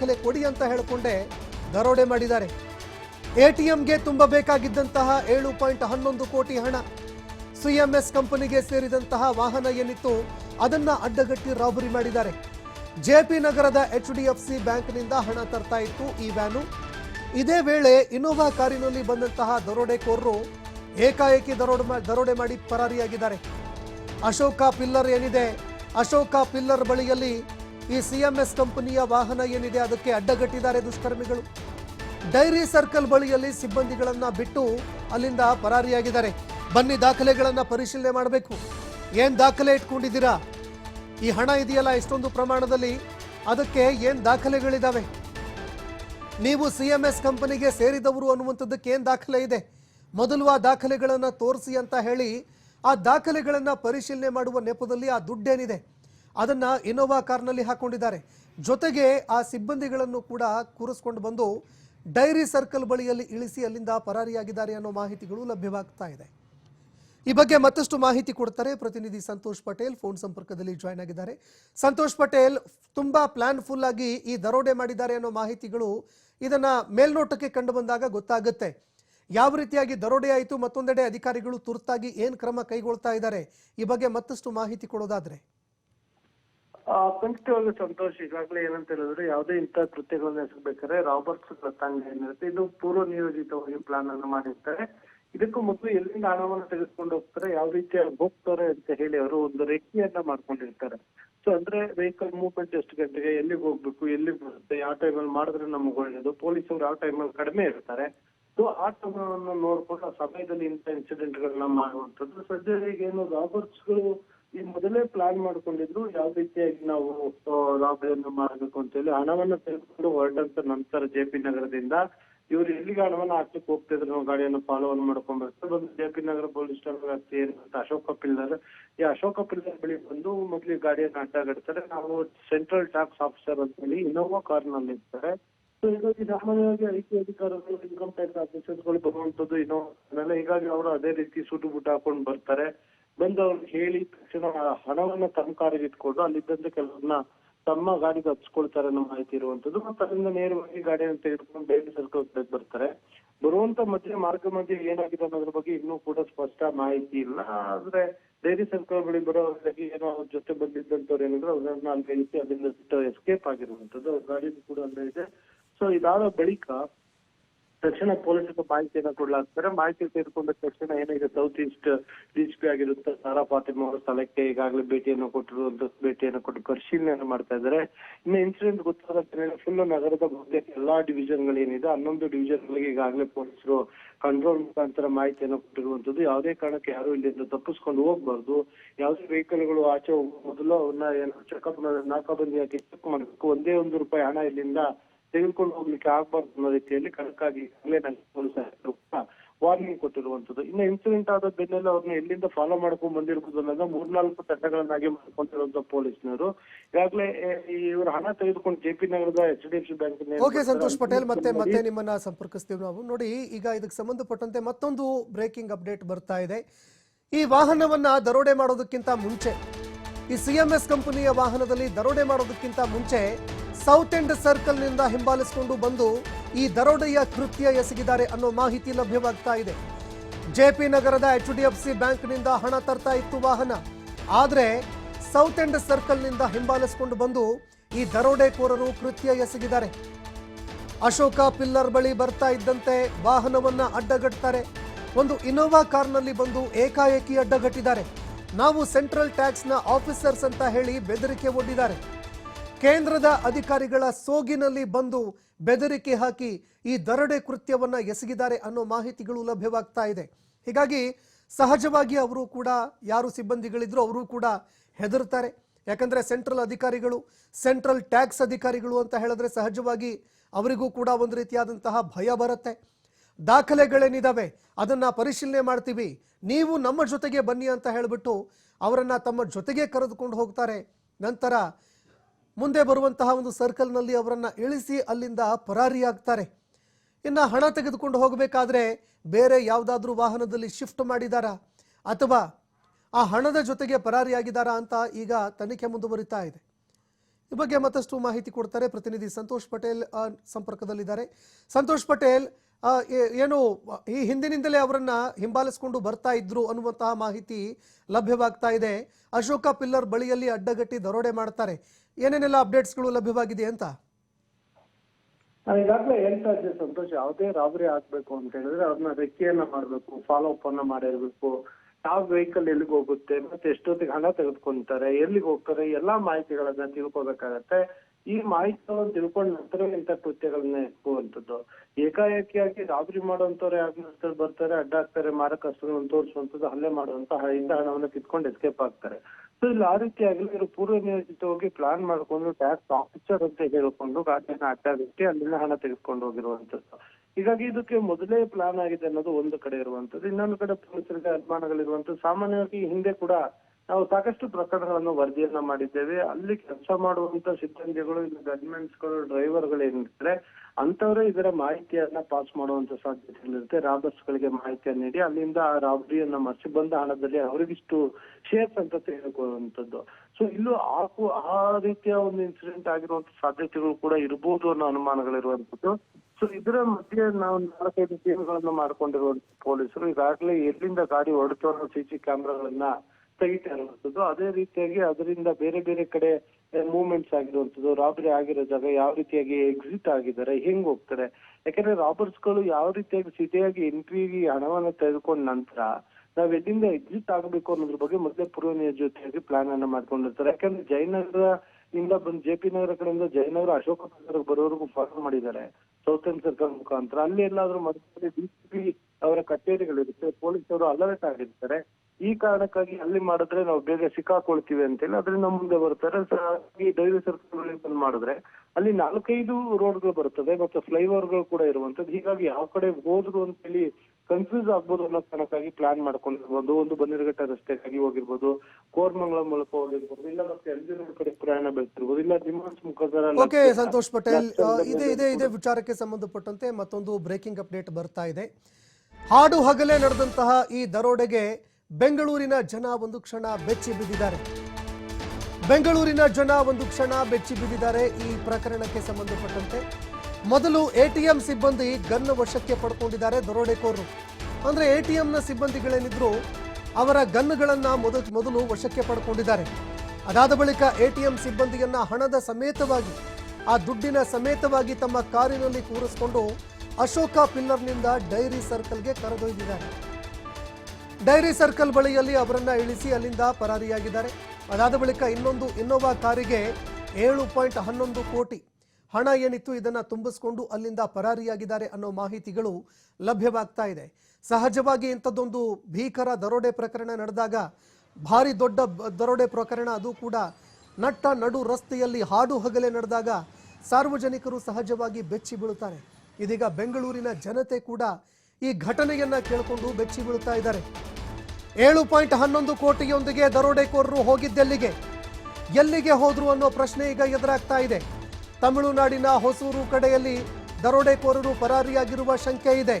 ದಾಖಲೆ ಕೊಡಿ ಅಂತ ಹೇಳಿಕೊಂಡೇ ದರೋಡೆ ಮಾಡಿದ್ದಾರೆ. ಎಟಿಎಂಗೆ ತುಂಬಬೇಕಾಗಿದ್ದಂತಹ ಏಳು ಪಾಯಿಂಟ್ ಹನ್ನೊಂದು ಕೋಟಿ ಹಣ ಸಿಎಂಎಸ್ ಕಂಪನಿಗೆ ಸೇರಿದಂತಹ ವಾಹನ ಏನಿತ್ತು ಅದನ್ನ ಅಡ್ಡಗಟ್ಟಿ ರಾಬರಿ ಮಾಡಿದ್ದಾರೆ. ಜೆಪಿ ನಗರದ ಎಚ್ ಡಿ ಎಫ್ ಸಿ ಬ್ಯಾಂಕ್ನಿಂದ ಹಣ ತರ್ತಾ ಇತ್ತು ಈ ವ್ಯಾನು. ಇದೇ ವೇಳೆ ಇನೋವಾ ಕಾರಿನಲ್ಲಿ ಬಂದಂತಹ ದರೋಡೆಕೋರರು ಏಕಾಏಕಿ ದರೋಡೆ ದರೋಡೆ ಮಾಡಿ ಪರಾರಿಯಾಗಿದ್ದಾರೆ. ಅಶೋಕ ಪಿಲ್ಲರ್ ಏನಿದೆ? ಅಶೋಕ ಪಿಲ್ಲರ್ ಬಳಿಯಲ್ಲಿ ಈ ಸಿಎಂಎಸ್ ಕಂಪನಿಯ ವಾಹನ ಏನಿದೆ ಅದಕ್ಕೆ ಅಡ್ಡಗಟ್ಟಿದ್ದಾರೆ ದುಷ್ಕರ್ಮಿಗಳು. ಡೈರಿ ಸರ್ಕಲ್ ಬಳಿಯಲ್ಲಿ ಸಿಬ್ಬಂದಿಗಳನ್ನ ಬಿಟ್ಟು ಅಲ್ಲಿಂದ ಪರಾರಿಯಾಗಿದ್ದಾರೆ. ಬನ್ನಿ ದಾಖಲೆಗಳನ್ನ ಪರಿಶೀಲನೆ ಮಾಡಬೇಕು. ಏನ್ ದಾಖಲೆ ಇಟ್ಕೊಂಡಿದ್ದೀರಾ? ಈ ಹಣ ಇದೆಯಲ್ಲ ಇಷ್ಟೊಂದು ಪ್ರಮಾಣದಲ್ಲಿ? ಅದಕ್ಕೆ ಏನ್ ದಾಖಲೆಗಳಿದಾವೆ? ನೀವು ಸಿ ಎಂ ಎಸ್ ಕಂಪನಿಗೆ ಸೇರಿದವರು ಅನ್ನುವಂಥದ್ದಕ್ಕೆ ಏನ್ ದಾಖಲೆ ಇದೆ? ಮೊದಲು ಆ ದಾಖಲೆಗಳನ್ನ ತೋರಿಸಿ ಅಂತ ಹೇಳಿ ಆ ದಾಖಲೆಗಳನ್ನ ಪರಿಶೀಲನೆ ಮಾಡುವ ನೆಪದಲ್ಲಿ ಆ ದುಡ್ಡೇನಿದೆ? ಅದನ್ನ ಇನೋವಾ ಕಾರ್ನಲ್ಲಿ ಹಾಕೊಂಡಿದ್ದಾರೆ. ಜೊತೆಗೆ ಆ ಸಿಬ್ಬಂದಿಗಳನ್ನು ಕೂಡ ಕೂರಿಸ್ಕೊಂಡು ಬಂದು ಡೈರಿ ಸರ್ಕಲ್ ಬಳಿಯಲ್ಲಿ ಇಳಿಸಿ ಅಲ್ಲಿಂದ ಪರಾರಿಯಾಗಿದ್ದಾರೆ ಅನ್ನೋ ಮಾಹಿತಿಗಳು ಲಭ್ಯವಾಗ್ತಾ ಇದೆ. ಈ ಬಗ್ಗೆ ಮತ್ತಷ್ಟು ಮಾಹಿತಿ ಕೊಡ್ತಾರೆ ಪ್ರತಿನಿಧಿ ಸಂತೋಷ್ ಪಟೇಲ್. ಫೋನ್ ಸಂಪರ್ಕದಲ್ಲಿ ಜಾಯ್ನ್ ಆಗಿದ್ದಾರೆ. ಸಂತೋಷ್ ಪಟೇಲ್, ತುಂಬಾ ಪ್ಲಾನ್ ಫುಲ್ ಆಗಿ ಈ ದರೋಡೆ ಮಾಡಿದ್ದಾರೆ ಅನ್ನೋ ಮಾಹಿತಿಗಳು ಇದನ್ನ ಮೇಲ್ನೋಟಕ್ಕೆ ಕಂಡು ಬಂದಾಗ ಗೊತ್ತಾಗುತ್ತೆ. ಯಾವ ರೀತಿಯಾಗಿ ದರೋಡೆ ಆಯಿತು ಮತ್ತೊಂದೆಡೆ ಅಧಿಕಾರಿಗಳು ತುರ್ತಾಗಿ ಏನ್ ಕ್ರಮ ಕೈಗೊಳ್ತಾ ಇದ್ದಾರೆ, ಈ ಬಗ್ಗೆ ಮತ್ತಷ್ಟು ಮಾಹಿತಿ ಕೊಡೋದಾದ್ರೆ. ಖಂಡಿತವಾಗ್ಲೂ ಸಂತೋಷ್ ಈಗಾಗಲೇ ಏನಂತ ಹೇಳಿದ್ರೆ ಯಾವುದೇ ಇಂಥ ಕೃತ್ಯಗಳನ್ನ ಎಸಗಬೇಕಾದ್ರೆ ರಾಬರ್ಟ್ಸ್ ತಂಡ ಏನಿರುತ್ತೆ, ಇದು ಪೂರ್ವ ನಿಯೋಜಿತವಾಗಿ ಪ್ಲಾನ್ ಅನ್ನು ಮಾಡಿರ್ತಾರೆ. ಇದಕ್ಕೂ ಮೊದಲು ಎಲ್ಲಿಂದ ಹಣವನ್ನು ತೆಗೆದುಕೊಂಡು ಹೋಗ್ತಾರೆ, ಯಾವ ರೀತಿ ಹೋಗ್ತಾರೆ ಅಂತ ಹೇಳಿ ಅವರು ಒಂದು ರೇಖೆಯನ್ನ ಮಾಡ್ಕೊಂಡಿರ್ತಾರೆ. ಸೊ ಅಂದ್ರೆ ವೆಹಿಕಲ್ ಮೂವ್ಮೆಂಟ್ ಎಷ್ಟು ಗಂಟೆಗೆ ಎಲ್ಲಿಗೆ ಹೋಗ್ಬೇಕು ಎಲ್ಲಿ ಬರುತ್ತೆ, ಯಾವ ಟೈಮಲ್ಲಿ ಮಾಡಿದ್ರೆ ನಮ್ಗೆ ಒಳ್ಳೇದು ಪೊಲೀಸರು ಯಾವ ಟೈಮಲ್ಲಿ ಕಡಿಮೆ ಇರ್ತಾರೆ. ಸೊ ಆ ಸಮಯವನ್ನು ನೋಡ್ಕೊಂಡು ಆ ಸಮಯದಲ್ಲಿ ಇಂಥ ಇನ್ಸಿಡೆಂಟ್ ಗಳನ್ನ ಮಾಡುವಂತದ್ದು ಸದ್ಯಕ್ಕೆ ಏನು ರಾಬರ್ಟ್ಸ್ಗಳು ಈ ಮೊದಲೇ ಪ್ಲಾನ್ ಮಾಡ್ಕೊಂಡಿದ್ರು, ಯಾವ ರೀತಿಯಾಗಿ ನಾವು ರಾಬರಿಯನ್ನು ಮಾಡಬೇಕು ಅಂತ ಹೇಳಿ ಹಣವನ್ನ ತೆಗೆದುಕೊಂಡು ಹೊರಟಂತ ನಂತರ ಜೆ ಪಿ ನಗರದಿಂದ. ಇವ್ರು ಎಲ್ಲಿಗೆ ಹಣವನ್ನು ಹಾಕ್ಲಿಕ್ಕೆ ಹೋಗ್ತಿದ್ರು, ನಾವು ಗಾಡಿಯನ್ನು ಫಾಲೋ ಮಾಡ್ಕೊಂಡ್ ಬರ್ತಾರೆ ಬಂದು ಜೆ ಪಿ ನಗರ ಪೊಲೀಸ್ ಠಾಣೆ ವ್ಯಾಪ್ತಿ ಏನಂತ ಅಶೋಕ ಪಿಲ್ಲರ್ ಈ ಅಶೋಕ ಪಿಲ್ಲರ್ ಬಳಿ ಬಂದು ಮೊದ್ಲು ಗಾಡಿಯನ್ನು ಅಡ್ಡಗಡ್ತಾರೆ ನಾವು ಸೆಂಟ್ರಲ್ ಟ್ಯಾಕ್ಸ್ ಆಫೀಸರ್ ಅಂತ ಹೇಳಿ ಇನೋವಾ ಕಾರ್ನಲ್ಲಿ ಇರ್ತಾರೆ. ಸೊ ಹೀಗಾಗಿ ಸಾಮಾನ್ಯವಾಗಿ ಐ ಟಿ ಅಧಿಕಾರಿಗಳು ಇನ್ಕಮ್ ಟ್ಯಾಕ್ಸ್ ಆಫೀಸರ್ಗಳು ಬರುವಂತದ್ದು ಇನೋವಾ ಹೀಗಾಗಿ ಅವರು ಅದೇ ರೀತಿ ಸೂಟು ಬುಟ್ಟು ಹಾಕೊಂಡು ಬರ್ತಾರೆ. ಬಂದು ಅವ್ರು ಹೇಳಿ ತಕ್ಷಣ ಹಣವನ್ನ ತಮ್ಮ ಕಾರಿಗೆ ಇಟ್ಕೊಂಡು ಅಲ್ಲಿದ್ದಂತೆ ಕೆಲವನ್ನ ತಮ್ಮ ಗಾಡಿಗೆ ಹಚ್ಕೊಳ್ತಾರೆ ಅನ್ನೋ ಮಾಹಿತಿ ಇರುವಂತದ್ದು ಮತ್ತೆ ಅದರಿಂದ ನೇರವಾಗಿ ಗಾಡಿಯನ್ನು ತೆಗೆದುಕೊಂಡು ಡೈಲಿ ಸರ್ಕಲ್ ಬರ್ತಾರೆ. ಬರುವಂತ ಮಧ್ಯೆ ಮಾರ್ಗ ಮಧ್ಯೆ ಏನಾಗಿದೆ ಅನ್ನೋದ್ರ ಬಗ್ಗೆ ಇನ್ನೂ ಕೂಡ ಸ್ಪಷ್ಟ ಮಾಹಿತಿ ಇಲ್ಲ. ಆದ್ರೆ ಡೈರಿ ಸರ್ಕಲ್ ಬಳಿ ಬರೋವಾಗಿ ಏನೋ ಅವ್ರ ಜೊತೆ ಬಂದಿದ್ದಂತವ್ರು ಏನಿದ್ರು ಅವ್ರನ್ನ ಅಲ್ಲಿ ಅಲ್ಲಿಂದ ಎಸ್ಕೇಪ್ ಆಗಿರುವಂತದ್ದು ಅವ್ರ ಕೂಡ ಅಲ್ಲೇ ಇದೆ. ಸೊ ಇದಾದ ಬಳಿಕ ತಕ್ಷಣ ಪೊಲೀಸರು ಮಾಹಿತಿಯನ್ನ ಕೊಡ್ಲಾಗ್ತಾರೆ. ಮಾಹಿತಿ ತೆಗೆದುಕೊಂಡ ತಕ್ಷಣ ಏನಿದೆ ಸೌತ್ ಈಸ್ಟ್ ಡಿಸಿಪಿ ಆಗಿರುತ್ತೆ ಸಾರಾ ಫಾತಿಮಾ ಅವರ ಸ್ಥಳಕ್ಕೆ ಈಗಾಗಲೇ ಭೇಟಿಯನ್ನು ಕೊಟ್ಟಿರುವಂತ ಭೇಟಿಯನ್ನು ಕೊಟ್ಟು ಪರಿಶೀಲನೆಯನ್ನು ಮಾಡ್ತಾ ಇದ್ದಾರೆ. ಇನ್ನು ಇನ್ಸಿಡೆಂಟ್ ಗೊತ್ತಾದ ಫುಲ್ ನಗರದ ಬಹುತೇಕ ಎಲ್ಲಾ ಡಿವಿಷನ್ ಏನಿದೆ ಹನ್ನೊಂದು ಡಿವಿಷನ್ ಗಳಿಗೆ ಈಗಾಗಲೇ ಪೊಲೀಸರು ಕಂಟ್ರೋಲ್ ಮುಖಾಂತರ ಮಾಹಿತಿಯನ್ನು ಕೊಟ್ಟಿರುವಂತದ್ದು ಯಾವುದೇ ಕಾರಣಕ್ಕೆ ಯಾರು ಇಲ್ಲಿಂದ ತಪ್ಪಿಸ್ಕೊಂಡು ಹೋಗ್ಬಾರ್ದು. ಯಾವುದೇ ವೆಹಿಕಲ್ಗಳು ಆಚೆ ಹೋಗುವ ಮೊದಲು ಅವ್ರನ್ನ ಏನು ನಾಕಾಬಂದಿ ಹಾಕಿ ಚೆಕ್ ಮಾಡಬೇಕು. ಒಂದೇ ಒಂದು ರೂಪಾಯಿ ಹಣ ಇಲ್ಲಿಂದ ತೆಗೆದುಕೊಂಡು ಹೋಗ್ಲಿಕ್ಕೆ ಆಗ್ಬಾರ್ದು ಅನ್ನೋ ರೀತಿಯಲ್ಲಿ ಕಣಕ್ಕಾಗಿ ಈಗಾಗಲೇ ನನಗೆ ಪೊಲೀಸರು ವಾರ್ನಿಂಗ್ ಕೊಟ್ಟಿರುವಂತದ್ದು ಇನ್ನು ಇನ್ಸಿಡೆಂಟ್ ಆದ ಬೆನ್ನೆಲ್ಲ ಅವ್ರನ್ನ ಎಲ್ಲಿಂದ ಫಾಲೋ ಮಾಡ್ಕೊಂಡ್ ಬಂದಿರ್ಬೋದು ಅನ್ನೋದು ಮೂರ್ನಾಲ್ಕು ತಂಡಗಳನ್ನಾಗಿ ಮಾಡ್ಕೊಂಡಿರುವಂತ ಪೊಲೀಸ್ನವರು. ಈಗಾಗಲೇ ಇವರು ಹಣ ತೆಗೆದುಕೊಂಡು ಜೆ ಪಿ ನಗರದ H D F C bank okay Santosh Patel ಮತ್ತೆ ಮತ್ತೆ ನಿಮ್ಮನ್ನ ಸಂಪರ್ಕಿಸ್ತೀವಿ ನಾವು. ನೋಡಿ ಈಗ ಇದಕ್ಕೆ ಸಂಬಂಧಪಟ್ಟಂತೆ ಮತ್ತೊಂದು ಬ್ರೇಕಿಂಗ್ ಅಪ್ಡೇಟ್ ಬರ್ತಾ ಇದೆ. ಈ ವಾಹನವನ್ನ ದರೋಡೆ ಮಾಡೋದಕ್ಕಿಂತ ಮುಂಚೆ ಈ ಸಿಎಂಎಸ್ ಕಂಪನಿಯ ವಾಹನದಲ್ಲಿ ದರೋಡೆ ಮಾಡೋದಕ್ಕಿಂತ ಮುಂಚೆ ಸೌತ್ ಎಂಡ್ ಸರ್ಕಲ್ನಿಂದ ಹಿಂಬಾಲಿಸಿಕೊಂಡು ಬಂದು ಈ ದರೋಡೆಯ ಕೃತ್ಯ ಎಸಗಿದ್ದಾರೆ ಅನ್ನೋ ಮಾಹಿತಿ ಲಭ್ಯವಾಗ್ತಾ ಇದೆ. ಜೆಪಿ ನಗರದ ಎಚ್ ಡಿ ಎಫ್ ಸಿ ಬ್ಯಾಂಕ್ನಿಂದ ಹಣ ತರ್ತಾ ಇತ್ತು ವಾಹನ. ಆದರೆ ಸೌತ್ ಎಂಡ್ ಸರ್ಕಲ್ನಿಂದ ಹಿಂಬಾಲಿಸಿಕೊಂಡು ಬಂದು ಈ ದರೋಡೆಕೋರರು ಕೃತ್ಯ ಎಸಗಿದ್ದಾರೆ. ಅಶೋಕ ಪಿಲ್ಲರ್ ಬಳಿ ಬರ್ತಾ ಇದ್ದಂತೆ ವಾಹನವನ್ನ ಅಡ್ಡಗಟ್ತಾರೆ. ಒಂದು ಇನೋವಾ ಕಾರ್ನಲ್ಲಿ ಬಂದು ಏಕಾಏಕಿ ಅಡ್ಡಗಟ್ಟಿದ್ದಾರೆ. ನಾವು ಸೆಂಟ್ರಲ್ ಟ್ಯಾಕ್ಸ್ನ ಆಫೀಸರ್ಸ್ ಅಂತ ಹೇಳಿ ಬೆದರಿಕೆ ಒಡ್ಡಿದ್ದಾರೆ. ಕೇಂದ್ರದ ಅಧಿಕಾರಿಗಳ ಸೋಗಿನಲ್ಲಿ ಬಂದು ಬೆದರಿಕೆ ಹಾಕಿ ಈ ದರಡೆ ಕೃತ್ಯವನ್ನ ಎಸಗಿದ್ದಾರೆ ಅನ್ನೋ ಮಾಹಿತಿಗಳು ಲಭ್ಯವಾಗ್ತಾ ಇದೆ. ಹೀಗಾಗಿ ಸಹಜವಾಗಿ ಅವರು ಕೂಡ ಯಾರು ಸಿಬ್ಬಂದಿಗಳಿದ್ರು ಅವರು ಕೂಡ ಹೆದರ್ತಾರೆ. ಯಾಕಂದ್ರೆ ಸೆಂಟ್ರಲ್ ಅಧಿಕಾರಿಗಳು, ಸೆಂಟ್ರಲ್ ಟ್ಯಾಕ್ಸ್ ಅಧಿಕಾರಿಗಳು ಅಂತ ಹೇಳಿದ್ರೆ ಸಹಜವಾಗಿ ಅವರಿಗೂ ಕೂಡ ಒಂದು ರೀತಿಯಾದಂತಹ ಭಯ ಬರುತ್ತೆ. ದಾಖಲೆಗಳೇನಿದಾವೆ? ಅದನ್ನ ಪರಿಶೀಲನೆ ಮಾಡ್ತೀವಿ. ನೀವು ನಮ್ಮ ಜೊತೆಗೆ ಬನ್ನಿ ಅಂತ ಹೇಳಿಬಿಟ್ಟು ಅವರನ್ನ ತಮ್ಮ ಜೊತೆಗೆ ಕರೆದುಕೊಂಡು ಹೋಗ್ತಾರೆ. ನಂತರ ಮುಂದೆ ಬರುವಂತಹ ಒಂದು ಸರ್ಕಲ್ನಲ್ಲಿ ಅವರನ್ನು ಇಳಿಸಿ ಅಲ್ಲಿಂದ ಪರಾರಿಯಾಗ್ತಾರೆ. ಇನ್ನು ಹಣ ತೆಗೆದುಕೊಂಡು ಹೋಗಬೇಕಾದ್ರೆ ಬೇರೆ ಯಾವುದಾದ್ರೂ ವಾಹನದಲ್ಲಿ ಶಿಫ್ಟ್ ಮಾಡಿದಾರಾ? ಅಥವಾ ಆ ಹಣದ ಜೊತೆಗೆ ಪರಾರಿಯಾಗಿದ್ದಾರಾ ಅಂತ ಈಗ ತನಿಖೆ ಮುಂದುವರಿತಾ ಇದೆ. ಈ ಬಗ್ಗೆ ಮತ್ತಷ್ಟು ಮಾಹಿತಿ ಕೊಡ್ತಾರೆ ಪ್ರತಿನಿಧಿ ಸಂತೋಷ್ ಪಟೇಲ್ ಸಂಪರ್ಕದಲ್ಲಿದ್ದಾರೆ. ಸಂತೋಷ್ ಪಟೇಲ್ ಏನು, ಈ ಹಿಂದಿನಿಂದಲೇ ಅವರನ್ನ ಹಿಂಬಾಲಿಸಿಕೊಂಡು ಬರ್ತಾ ಇದ್ರು ಅನ್ನುವಂತಹ ಮಾಹಿತಿ ಲಭ್ಯವಾಗ್ತಾ ಇದೆ. ಅಶೋಕ ಪಿಲ್ಲರ್ ಬಳಿಯಲ್ಲಿ ಅಡ್ಡಗಟ್ಟಿ ದರೋಡೆ ಮಾಡ್ತಾರೆ. ಏನೇನೆಲ್ಲ ಅಪ್ಡೇಟ್ಸ್ಗಳು ಲಭ್ಯವಾಗಿದೆ ಅಂತ? ಈಗಾಗಲೇ ಹೇಳ್ತಾ ಇದ್ದೆ ಸಂತೋಷ್, ಯಾವುದೇ ರಾಬರಿ ಆಗ್ಬೇಕು ಅಂತ ಹೇಳಿದ್ರೆ ಅವ್ರನ್ನ ರೆಕ್ಕೆಯನ್ನ ಮಾಡ್ಬೇಕು ಫಾಲೋ ಅಪ್ ಅನ್ನ ಮಾಡಿರ್ಬೇಕು. ಯಾವ ವೆಹಿಕಲ್ ಎಲ್ಲಿಗೆ ಹೋಗುತ್ತೆ, ಮತ್ತೆ ಎಷ್ಟೊತ್ತಿಗೆ ಹಣ ತೆಗೆದುಕೊಂತಾರೆ, ಎಲ್ಲಿಗೆ ಹೋಗ್ತಾರೆ, ಎಲ್ಲಾ ಮಾಹಿತಿಗಳನ್ನ ತಿಳ್ಕೊಬೇಕಾಗತ್ತೆ. ಈ ಮಾಹಿತಿಗಳನ್ನು ತಿಳ್ಕೊಂಡ ನಂತರ ಇಂಥ ಕೃತ್ಯಗಳನ್ನ ಎತ್ಕುವಂಥದ್ದು ಏಕಾಏಕಿಯಾಗಿ ರಾಬರಿ ಮಾಡುವಂತವ್ರು ಯಾಕೆ ಬರ್ತಾರೆ ಅಡ್ಡಾಕ್ತಾರೆ ತೋರಿಸುವಂಥದ್ದು ತೋರಿಸುವಂತದ್ದು ಹಲ್ಲೆ ಮಾಡುವಂತ ಇಂಥ ಹಣವನ್ನು ಕಿತ್ಕೊಂಡು ಎಸ್ಕೇಪ್ ಆಗ್ತಾರೆ. ಸೊ ಇಲ್ಲಿ ಆ ರೀತಿಯಾಗಿ ಇವರು ಪೂರ್ವ ನಿಯೋಜಿತವಾಗಿ ಪ್ಲಾನ್ ಮಾಡ್ಕೊಂಡು ಟ್ಯಾಕ್ಸ್ ಆಫೀಸರ್ ಅಂತ ಹೇಳ್ಕೊಂಡು ಗಾಡಿಯನ್ನ ಅಡ್ಡಾಗಿಟ್ಟು ಅಲ್ಲಿಂದ ಹಣ ತೆಗೆದುಕೊಂಡು ಹೋಗಿರುವಂತದ್ದು. ಹೀಗಾಗಿ ಇದಕ್ಕೆ ಮೊದಲೇ ಪ್ಲಾನ್ ಆಗಿದೆ ಅನ್ನೋದು ಒಂದು ಕಡೆ ಇರುವಂತದ್ದು ಇನ್ನೊಂದು ಕಡೆ ಪೊಲೀಸರಿಗೆ ಅನುಮಾನಗಳಿರುವಂತದ್ದು ಸಾಮಾನ್ಯವಾಗಿ ಹಿಂದೆ ಕೂಡ ನಾವು ಸಾಕಷ್ಟು ಪ್ರಕರಣಗಳನ್ನು ವರದಿಯನ್ನ ಮಾಡಿದ್ದೇವೆ. ಅಲ್ಲಿ ಕೆಲಸ ಮಾಡುವಂತ ಸಿಬ್ಬಂದಿಗಳು, ಇಲ್ಲ ಡ್ರೈವರ್ ಡ್ರೈವರ್ಗಳು ಏನಿರ್ತಾರೆ ಅಂತವರೇ ಇದರ ಮಾಹಿತಿಯನ್ನ ಪಾಸ್ ಮಾಡುವಂತ ಸಾಧ್ಯತೆಗಳಿರುತ್ತೆ. ರಾಬರ್ಸ್ ಗಳಿಗೆ ಮಾಹಿತಿಯನ್ನು ನೀಡಿ ಅಲ್ಲಿಂದ ಆ ರಾಬರಿಯನ್ನ ಮರ್ಸಿ ಬಂದ ಹಣದಲ್ಲಿ ಅವರಿಗಿಷ್ಟು ಶೇರ್ಸ್ ಅಂತ ತೆಗೆದುಕೊಳ್ಳುವಂತದ್ದು ಸೊ ಇಲ್ಲೂ ಆ ಆ ರೀತಿಯ ಒಂದು ಇನ್ಸಿಡೆಂಟ್ ಆಗಿರುವಂತ ಸಾಧ್ಯತೆಗಳು ಕೂಡ ಇರಬಹುದು ಅನ್ನೋ ಅನುಮಾನಗಳಿರುವಂತದ್ದು ಸೊ ಇದರ ಮಧ್ಯೆ ನಾವು ನಾಲ್ಕೈದು ಟೀಮ್ಗಳನ್ನು ಮಾಡ್ಕೊಂಡಿರುವ ಪೊಲೀಸರು. ಈಗಾಗಲೇ ಎಲ್ಲಿಂದ ಗಾಡಿ ಹೊರಡ್ತು ಅನ್ನೋ ಸಿ ಕ್ಯಾಮ್ರಾಗಳನ್ನ ತೆಗಿತಾ ಇರುವಂತದ್ದು ಅದೇ ರೀತಿಯಾಗಿ ಅದರಿಂದ ಬೇರೆ ಬೇರೆ ಕಡೆ ಮೂವ್ಮೆಂಟ್ಸ್ ಆಗಿರುವಂತದ್ದು ರಾಬರಿ ಆಗಿರೋ ಜಾಗ ಯಾವ ರೀತಿಯಾಗಿ ಎಕ್ಸಿಟ್ ಆಗಿದ್ದಾರೆ, ಹೆಂಗ್ ಹೋಗ್ತಾರೆ? ಯಾಕಂದ್ರೆ ರಾಬರ್ಸ್ಗಳು ಯಾವ ರೀತಿಯಾಗಿ ಸಿಟಿಯಾಗಿ ಎಂಟ್ರಿಗೆ ಹಣವನ್ನ ತೆಗೆದುಕೊಂಡ ನಂತರ ನಾವ್ ಎಲ್ಲಿಂದ ಎಕ್ಸಿಟ್ ಆಗಬೇಕು ಅನ್ನೋದ್ರ ಬಗ್ಗೆ ಮೊದಲೇ ಪೂರ್ವನಿಯ ಜೊತೆಯಾಗಿ ಪ್ಲಾನ್ ಅನ್ನ ಮಾಡ್ಕೊಂಡಿರ್ತಾರೆ. ಯಾಕಂದ್ರೆ ಜಯನಗರ ಇಂದ ಬಂದು, ಜೆ ಪಿ ನಗರ ಕಡೆಯಿಂದ ಜಯನಗರ ಅಶೋಕ ನಗರಕ್ಕೆ ಬರೋವರೆಗೂ ಫಾಲೋ ಮಾಡಿದ್ದಾರೆ. ಸೌತರ್ನ್ ಸರ್ಕಲ್ ಮುಖಾಂತರ. ಅಲ್ಲಿ ಎಲ್ಲಾದ್ರೂ ಮಧ್ಯದಲ್ಲಿ ಡಿಸಿಪಿ ಅವರ ಕಚೇರಿಗಳಿರುತ್ತೆ. ಪೊಲೀಸರು ಅಲರ್ಟ್ ಆಗಿರ್ತಾರೆ. ಈ ಕಾರಣಕ್ಕಾಗಿ ಅಲ್ಲಿ ಮಾಡಿದ್ರೆ ನಾವು ಬೇಗ ಸಿಕ್ಕಾಕೊಳ್ತೀವಿ ಅಂತೇಳಿ ಅದರಿಂದ ಮುಂದೆ ಬರ್ತಾರೆ. ಹಾಗಾಗಿ ಡೈರಿ ಸರ್ಕಲ್ ಮಾಡಿದ್ರೆ ಅಲ್ಲಿ ನಾಲ್ಕೈದು ರೋಡ್ಗಳು ಬರ್ತದೆ ಮತ್ತೆ ಫ್ಲೈಓವರ್ಗಳು ಕೂಡ ಇರುವಂತದ್ದು. ಹೀಗಾಗಿ ಯಾವ ಕಡೆ ಹೋದ್ರು ಅಂತೇಳಿ ಕನ್ಫ್ಯೂಸ್ ಆಗ್ಬೋದು ಅನ್ನೋ ಕಾರಣಕ್ಕಾಗಿ ಪ್ಲಾನ್ ಮಾಡ್ಕೊಂಡಿರ್ಬೋದು. ಒಂದು ಬನ್ನೇರುಘಟ್ಟ ರಸ್ತೆಗಾಗಿ ಹೋಗಿರ್ಬೋದು. ಕೋರ್ಮಂಗಲ ಮೂಲಕ ಹೋಗಿರ್ಬೋದು. ಇಲ್ಲ ಮತ್ತೆ ಎಲ್ಜಿನೂರ್ ಕಡೆ ಪ್ರಯಾಣ ಬೆಳೆಸಿರ್ಬೋದು. ಇಲ್ಲ ನಿಮ್ಮ ಮುಖಾಂತರ ಓಕೆ ಸಂತೋಷ್ ಪಟೇಲ್ ಇದೇ ಇದೇ ಇದೇ ವಿಚಾರಕ್ಕೆ ಸಂಬಂಧಪಟ್ಟಂತೆ ಮತ್ತೊಂದು ಬ್ರೇಕಿಂಗ್ ಅಪ್ಡೇಟ್ ಬರ್ತಾ ಇದೆ. ಹಾಡು ಹಗಲೇ ನಡೆದಂತಹ ಈ ದರೋಡೆಗೆ ಬೆಂಗಳೂರಿನ ಜನ ಒಂದು ಕ್ಷಣ ಬೆಚ್ಚಿ ಬಿದ್ದಿದ್ದಾರೆ. ಬೆಂಗಳೂರಿನ ಜನ ಒಂದು ಕ್ಷಣ ಬೆಚ್ಚಿ ಬಿದ್ದಿದ್ದಾರೆ ಈ ಪ್ರಕರಣಕ್ಕೆ ಸಂಬಂಧಪಟ್ಟಂತೆ. ಮೊದಲು ಎಟಿಎಂ ಸಿಬ್ಬಂದಿ ಗನ್ ವಶಕ್ಕೆ ಪಡ್ಕೊಂಡಿದ್ದಾರೆ ದರೋಡೆಕೋರರು ಅಂದ್ರೆ ಎಟಿಎಂನ ಸಿಬ್ಬಂದಿಗಳೇನಿದ್ರು ಅವರ ಗನ್ಗಳನ್ನ ಮೊದಲು ಮೊದಲು ವಶಕ್ಕೆ ಪಡ್ಕೊಂಡಿದ್ದಾರೆ. ಅದಾದ ಬಳಿಕ ಎಟಿಎಂ ಸಿಬ್ಬಂದಿಯನ್ನ ಹಣದ ಸಮೇತವಾಗಿ, ಆ ದುಡ್ಡಿನ ಸಮೇತವಾಗಿ ತಮ್ಮ ಕಾರಿನಲ್ಲಿ ಕೂರಿಸಿಕೊಂಡು ಅಶೋಕ ಪಿಲ್ಲರ್ನಿಂದ ಡೈರಿ ಸರ್ಕಲ್ಗೆ ಕರೆದೊಯ್ದಿದ್ದಾರೆ. ಡೈರಿ ಸರ್ಕಲ್ ಬಳಿಯಲ್ಲಿ ಅವರನ್ನ ಇಳಿಸಿ ಅಲ್ಲಿಂದ ಪರಾರಿಯಾಗಿದ್ದಾರೆ. ಅದಾದ ಬಳಿಕ ಇನ್ನೊಂದು ಇನ್ನೋವಾ ಕಾರಿಗೆ ಏಳು ಪಾಯಿಂಟ್ ಹನ್ನೊಂದು ಕೋಟಿ ಹಣ ಏನಿತ್ತು ಇದನ್ನ ತುಂಬಿಸ್ಕೊಂಡು ಅಲ್ಲಿಂದ ಪರಾರಿಯಾಗಿದ್ದಾರೆ ಅನ್ನೋ ಮಾಹಿತಿಗಳು ಲಭ್ಯವಾಗ್ತಾ ಇದೆ. ಸಹಜವಾಗಿ ಇಂಥದ್ದೊಂದು ಭೀಕರ ದರೋಡೆ ಪ್ರಕರಣ ನಡೆದಾಗ, ಭಾರಿ ದೊಡ್ಡ ದರೋಡೆ ಪ್ರಕರಣ ಅದು ಕೂಡ ನಟ್ಟ ನಡು ರಸ್ತೆಯಲ್ಲಿ ಹಾಡು ಹಗಲೆ ನಡೆದಾಗ ಸಾರ್ವಜನಿಕರು ಸಹಜವಾಗಿ ಬೆಚ್ಚಿ ಬೀಳುತ್ತಾರೆ. ಇದೀಗ ಬೆಂಗಳೂರಿನ ಜನತೆ ಕೂಡ ಈ ಘಟನೆಯನ್ನ ಕೇಳಿಕೊಂಡು ಬೆಚ್ಚಿ ಬೀಳುತ್ತಾ ಇದ್ದಾರೆ. ಏಳು ಪಾಯಿಂಟ್ ಹನ್ನೊಂದು ಕೋಟಿಯೊಂದಿಗೆ ದರೋಡೆಕೋರರು ಹೋಗಿದ್ದೆಲ್ಲಿಗೆ? ಎಲ್ಲಿಗೆ ಹೋದ್ರು ಅನ್ನೋ ಪ್ರಶ್ನೆ ಈಗ ಎದುರಾಗ್ತಾ ಇದೆ. ತಮಿಳುನಾಡಿನ ಹೊಸೂರು ಕಡೆಯಲ್ಲಿ ದರೋಡೆಕೋರರು ಪರಾರಿಯಾಗಿರುವ ಶಂಕೆ ಇದೆ.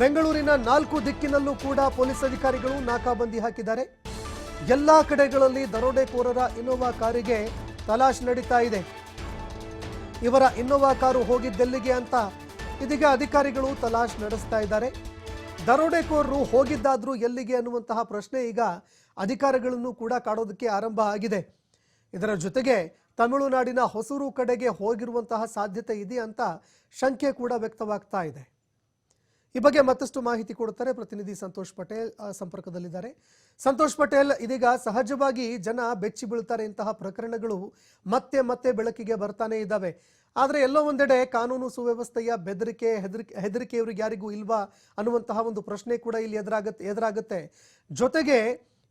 ಬೆಂಗಳೂರಿನ ನಾಲ್ಕು ದಿಕ್ಕಿನಲ್ಲೂ ಕೂಡ ಪೊಲೀಸ್ ಅಧಿಕಾರಿಗಳು ನಾಕಾಬಂದಿ ಹಾಕಿದ್ದಾರೆ. ಎಲ್ಲಾ ಕಡೆಗಳಲ್ಲಿ ದರೋಡೆಕೋರರ ಇನೋವಾ ಕಾರಿಗೆ ತಲಾಶ್ ನಡೀತಾ ಇದೆ. ಇವರ ಇನ್ನೋವಾ ಕಾರು ಹೋಗಿದ್ದೆಲ್ಲಿಗೆ ಅಂತ ಇದೀಗ ಅಧಿಕಾರಿಗಳು ತಲಾಶ್ ನಡೆಸ್ತಾ ಇದ್ದಾರೆ. ದರೋಡೆಕೋರರು ಹೋಗಿದ್ದಾದ್ರೂ ಎಲ್ಲಿಗೆ ಅನ್ನುವಂತಹ ಪ್ರಶ್ನೆ ಈಗ ಅಧಿಕಾರಿಗಳನ್ನು ಕೂಡ ಕಾಡೋದಕ್ಕೆ ಆರಂಭ ಆಗಿದೆ. ಇದರ ಜೊತೆಗೆ ತಮಿಳುನಾಡಿನ ಹೊಸೂರು ಕಡೆಗೆ ಹೋಗಿರುವಂತಹ ಸಾಧ್ಯತೆ ಇದೆ ಅಂತ ಶಂಕೆ ಕೂಡ ವ್ಯಕ್ತವಾಗ್ತಾ ಇದೆ. ಈ ಬಗ್ಗೆ ಮತ್ತಷ್ಟು ಮಾಹಿತಿ ಕೊಡುತ್ತಾರೆ ಪ್ರತಿನಿಧಿ ಸಂತೋಷ್ ಪಟೇಲ್ ಸಂಪರ್ಕದಲ್ಲಿದ್ದಾರೆ. ಸಂತೋಷ್ ಪಟೇಲ್, ಇದೀಗ ಸಹಜವಾಗಿ ಜನ ಬೆಚ್ಚಿ ಬೀಳ್ತಾರೆ ಇಂತಹ ಪ್ರಕರಣಗಳು ಮತ್ತೆ ಮತ್ತೆ ಬೆಳಕಿಗೆ ಬರ್ತಾನೆ ಇದ್ದಾವೆ. ಆದರೆ ಎಲ್ಲೋ ಒಂದೆಡೆ ಕಾನೂನು ಸುವ್ಯವಸ್ಥೆಯ ಬೆದರಿಕೆ ಹೆದರಿಕೆ ಹೆದರಿಕೆ ಇವ್ರಿಗೆ ಯಾರಿಗೂ ಇಲ್ವಾ ಅನ್ನುವಂತಹ ಒಂದು ಪ್ರಶ್ನೆ ಕೂಡ ಇಲ್ಲಿ ಎದುರಾಗತ್ತೆ ಎದುರಾಗುತ್ತೆ. ಜೊತೆಗೆ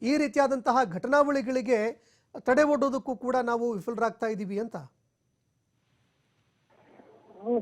ಈ ರೀತಿಯಾದಂತಹ ಘಟನಾವಳಿಗಳಿಗೆ ತಡೆ ಒಡ್ಡೋದಕ್ಕೂ ಕೂಡ ನಾವು ವಿಫಲರಾಗ್ತಾ ಇದ್ದೀವಿ ಅಂತ?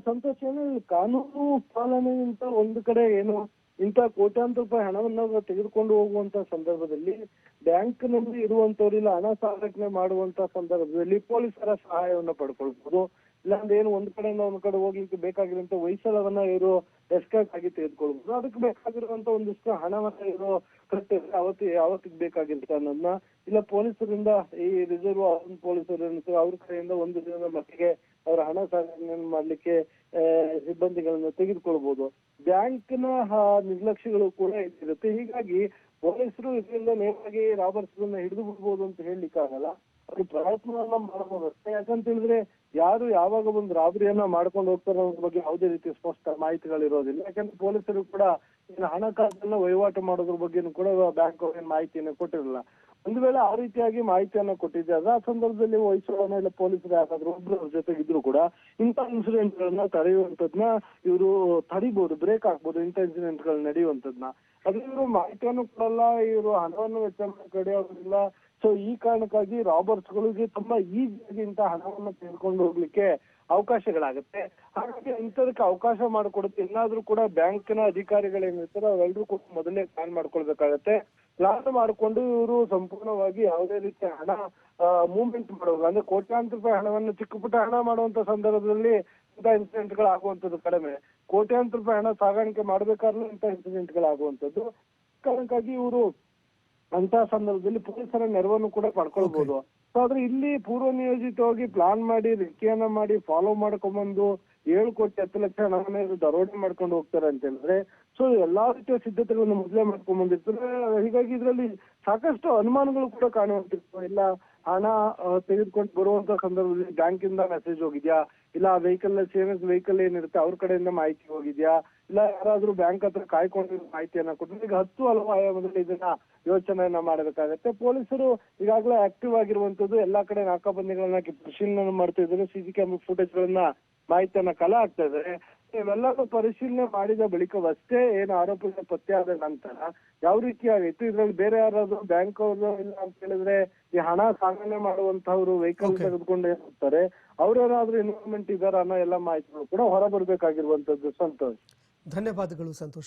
ಸಂತೋಷ ಏನು ಕಾನೂನು ಪಾಲನೆಗಿಂತ ಒಂದು ಕಡೆ ಏನು ಇಂತ ಕೋಟ್ಯಾಂತರ ರೂಪಾಯಿ ಹಣವನ್ನ ತೆಗೆದುಕೊಂಡು ಹೋಗುವಂತ ಸಂದರ್ಭದಲ್ಲಿ ಬ್ಯಾಂಕ್ನಲ್ಲಿ ಇರುವಂತವ್ರಿಲ್ಲ ಹಣ ಸಂರಕ್ಷಣೆ ಮಾಡುವಂತ ಸಂದರ್ಭದಲ್ಲಿ ಪೊಲೀಸರ ಸಹಾಯವನ್ನ ಪಡ್ಕೊಳ್ಬಹುದು ಇಲ್ಲಾಂದ್ರೆ ಏನು, ಒಂದ್ ಕಡೆಯಿಂದ ಒಂದ್ ಕಡೆ ಹೋಗ್ಲಿಕ್ಕೆ ಬೇಕಾಗಿರುವಂತ ವೈಸಲವನ್ನ ಇವರು ಎಸ್ಕೇಪ್ ಆಗಿ ತೆಗೆದುಕೊಳ್ಬಹುದು ಅದಕ್ಕೆ ಬೇಕಾಗಿರುವಂತ ಒಂದಿಷ್ಟು ಹಣವನ್ನ ಇರೋ ಕಟ್ಟಿದ್ರೆ ಅವತ್ತು ಯಾವತ್ತಿಗೆ ಬೇಕಾಗಿರುತ್ತೆ ಅನ್ನೋದನ್ನ ಇಲ್ಲ ಪೊಲೀಸರಿಂದ ಈ ರಿಸರ್ವ್ ಪೊಲೀಸರು ಅವ್ರ ಕಡೆಯಿಂದ ಒಂದು ದಿನದ ಮಟ್ಟಿಗೆ ಅವರ ಹಣ ಸಾಗಣೆ ಮಾಡ್ಲಿಕ್ಕೆ ಸಿಬ್ಬಂದಿಗಳನ್ನ ತೆಗೆದುಕೊಳ್ಬಹುದು ಬ್ಯಾಂಕ್ನ ನಿರ್ಲಕ್ಷ್ಯಗಳು ಕೂಡ ಇರುತ್ತೆ ಹೀಗಾಗಿ ಪೊಲೀಸರು ಇದರಿಂದ ನೇರವಾಗಿ ರಾಬರ್ಸ್ ಹಿಡಿದು ಬಿಡ್ಬೋದು ಅಂತ ಹೇಳಲಿಕ್ಕೆ ಆಗಲ್ಲ ಅವ್ರು ಪ್ರಯತ್ನವನ್ನ ಮಾಡಬಹುದು ಅಷ್ಟೇ ಯಾಕಂತ ಹೇಳಿದ್ರೆ ಯಾರು ಯಾವಾಗ ಒಂದು ರಾಬರಿಯನ್ನ ಮಾಡ್ಕೊಂಡು ಹೋಗ್ತಾರೆ ಅನ್ನೋದ್ರ ಬಗ್ಗೆ ಯಾವುದೇ ರೀತಿ ಸ್ಪಷ್ಟ ಮಾಹಿತಿಗಳಿರೋದಿಲ್ಲ. ಯಾಕಂದ್ರೆ ಪೊಲೀಸರು ಕೂಡ ಏನು ಹಣಕಾಸನ್ನ ವಹಿವಾಟು ಮಾಡೋದ್ರ ಬಗ್ಗೆನೂ ಕೂಡ ಬ್ಯಾಂಕ್ ಅವ್ರಿಗೆ ಮಾಹಿತಿಯನ್ನ ಕೊಟ್ಟಿರಲ್ಲ. ಒಂದು ವೇಳೆ ಆ ರೀತಿಯಾಗಿ ಮಾಹಿತಿಯನ್ನ ಕೊಟ್ಟಿದ್ದೆ, ಅದ ಆ ಸಂದರ್ಭದಲ್ಲಿ ವಹಿಸೋಣ ಇಲ್ಲ ಪೊಲೀಸರು ಯಾರಾದ್ರೂ ಒಬ್ರು ಅವ್ರ ಜೊತೆಗೆ ಇದ್ರು ಕೂಡ ಇಂಥ ಇನ್ಸಿಡೆಂಟ್ ಗಳನ್ನ ತಡೆಯುವಂತದ್ನ ಇವರು ತಡಿಬಹುದು ಬ್ರೇಕ್ ಹಾಕ್ಬೋದು ಇಂಥ ಇನ್ಸಿಡೆಂಟ್ಗಳು ನಡೆಯುವಂತದ್ನ ಅದೇ ಇವರು ಮಾಹಿತಿಯನ್ನು ಕೊಡಲ್ಲ, ಇವರು ಹಣವನ್ನು ವೆಚ್ಚ ಕಡಿಯೋದಿಲ್ಲ ಸೊ ಈ ಕಾರಣಕ್ಕಾಗಿ ರಾಬರ್ಟ್ಸ್ ಗಳಿಗೆ ತುಂಬಾ ಈಸಿಯಾಗಿ ಇಂಥ ಹಣವನ್ನು ತೆಗೆದುಕೊಂಡು ಹೋಗ್ಲಿಕ್ಕೆ ಅವಕಾಶಗಳಾಗುತ್ತೆ. ಹಾಗಾಗಿ ಇಂಥದಕ್ಕೆ ಅವಕಾಶ ಮಾಡಿಕೊಡುತ್ತೆ ಇನ್ನಾದ್ರೂ ಕೂಡ ಬ್ಯಾಂಕಿನ ಅಧಿಕಾರಿಗಳೇನಿರ್ತಾರೆ ಅವರೆಲ್ಲರೂ ಕೂಡ ಮೊದಲೇ ಪ್ಲಾನ್ ಮಾಡ್ಕೊಳ್ಬೇಕಾಗತ್ತೆ. ಪ್ಲಾನ್ ಮಾಡಿಕೊಂಡು ಇವರು ಸಂಪೂರ್ಣವಾಗಿ ಯಾವುದೇ ರೀತಿಯ ಹಣ ಮೂವ್ಮೆಂಟ್ ಮಾಡೋದು ಅಂದ್ರೆ ಕೋಟ್ಯಾಂತರ ರೂಪಾಯಿ ಹಣವನ್ನು ಚಿಕ್ಕ ಪುಟ್ಟ ಹಣ ಮಾಡುವಂತ ಸಂದರ್ಭದಲ್ಲಿ ಇಂಥ ಇನ್ಸಿಡೆಂಟ್ಗಳು ಆಗುವಂತದ್ದು ಕಡಿಮೆ. ಕೋಟ್ಯಾಂತರ ರೂಪಾಯಿ ಹಣ ಸಾಗಾಣಿಕೆ ಮಾಡ್ಬೇಕಾದ್ರೆ ಇಂಥ ಇನ್ಸಿಡೆಂಟ್ಗಳು ಆಗುವಂತದ್ದು ಕಾರಣಕ್ಕಾಗಿ ಇವರು ಅಂತ ಸಂದರ್ಭದಲ್ಲಿ ಪೊಲೀಸರ ನೆರವನ್ನು ಕೂಡ ಪಡ್ಕೊಳ್ಬಹುದು ಸೊ ಆದ್ರೆ ಇಲ್ಲಿ ಪೂರ್ವ ನಿಯೋಜಿತವಾಗಿ ಪ್ಲಾನ್ ಮಾಡಿ ರಿಕ್ಕಿಯನ್ನ ಮಾಡಿ ಫಾಲೋ ಮಾಡ್ಕೊಂಡ್ಬಂದು ಏಳು ಕೋಟಿ ಹತ್ತು ಲಕ್ಷ ಹಣವನ್ನ ದರೋಡೆ ಮಾಡ್ಕೊಂಡು ಹೋಗ್ತಾರೆ ಅಂತ ಹೇಳಿದ್ರೆ ಸೊ ಎಲ್ಲಾ ರೀತಿಯ ಸಿದ್ಧತೆಗಳನ್ನು ಮೊದಲೇ ಮಾಡ್ಕೊಂಡ್ ಬಂದಿರ್ತಾರೆ. ಹೀಗಾಗಿ ಇದರಲ್ಲಿ ಸಾಕಷ್ಟು ಅನುಮಾನಗಳು ಕೂಡ ಕಾಣುವಂತಿತ್ತು ಇಲ್ಲ, ಹಣ ತೆಗೆದುಕೊಂಡು ಬರುವಂತ ಸಂದರ್ಭದಲ್ಲಿ ಬ್ಯಾಂಕ್ ಇಂದ ಮೆಸೇಜ್ ಹೋಗಿದ್ಯಾ? ಇಲ್ಲ ವೆಹಿಕಲ್ ಸೇವಿಂಗ್ಸ್ ವೆಹಿಕಲ್ ಏನಿರುತ್ತೆ, ಅವ್ರ ಕಡೆಯಿಂದ ಮಾಹಿತಿ ಹೋಗಿದ್ಯಾ? ಇಲ್ಲ, ಯಾರಾದ್ರೂ ಬ್ಯಾಂಕ್ ಹತ್ರ ಕಾಯ್ಕೊಂಡಿರೋ ಮಾಹಿತಿಯನ್ನ ಕೊಟ್ಟರೆ ಈಗ ಹತ್ತು ಹಲವು ಆಯಾಮದಲ್ಲಿ ಇದನ್ನ ಯೋಚನೆಯನ್ನ ಮಾಡಬೇಕಾಗತ್ತೆ. ಪೊಲೀಸರು ಈಗಾಗಲೇ ಆಕ್ಟಿವ್ ಆಗಿರುವಂತದ್ದು ಎಲ್ಲಾ ಕಡೆ ನಾಕಾಬಂದಿಗಳನ್ನ ಪರಿಶೀಲನೆ ಮಾಡ್ತಾ ಇದ್ದಾರೆ ಸಿಸಿ ಕ್ಯಾಮೆರಾ ಫುಟೇಜ್ ಗಳನ್ನ ಮಾಹಿತಿಯನ್ನ ಕಲೆ ಹಾಕ್ತಾ ಇದ್ದಾರೆ. ಇವೆಲ್ಲರೂ ಪರಿಶೀಲನೆ ಮಾಡಿದ ಬಳಿಕವಷ್ಟೇ ಏನು ಆರೋಪದ ಪತ್ತೆ ಆದ ನಂತರ ಯಾವ ರೀತಿ ಆಗಿತ್ತು ಇದ್ರಲ್ಲಿ ಬೇರೆ ಯಾರಾದ್ರೂ ಬ್ಯಾಂಕ್ ಅವರು ಇಲ್ಲ ಅಂತ ಹೇಳಿದ್ರೆ ಈ ಹಣ ಸಾಗಣೆ ಮಾಡುವಂತವ್ರು ವೆಹಿಕಲ್. ತೆಗೆದುಕೊಂಡು ಹೋಗ್ತಾರೆ. ಅವ್ರೇನಾದ್ರೂ ಇನ್ವಾಲ್ವ್ಮೆಂಟ್ ಇದಾರ ಅನ್ನೋ ಎಲ್ಲ ಮಾಹಿತಿಗಳು ಕೂಡ ಹೊರಬರ್ಬೇಕಾಗಿರುವಂತದ್ದು ಸಂತೋಷ್. ಧನ್ಯವಾದಗಳು ಸಂತೋಷ್.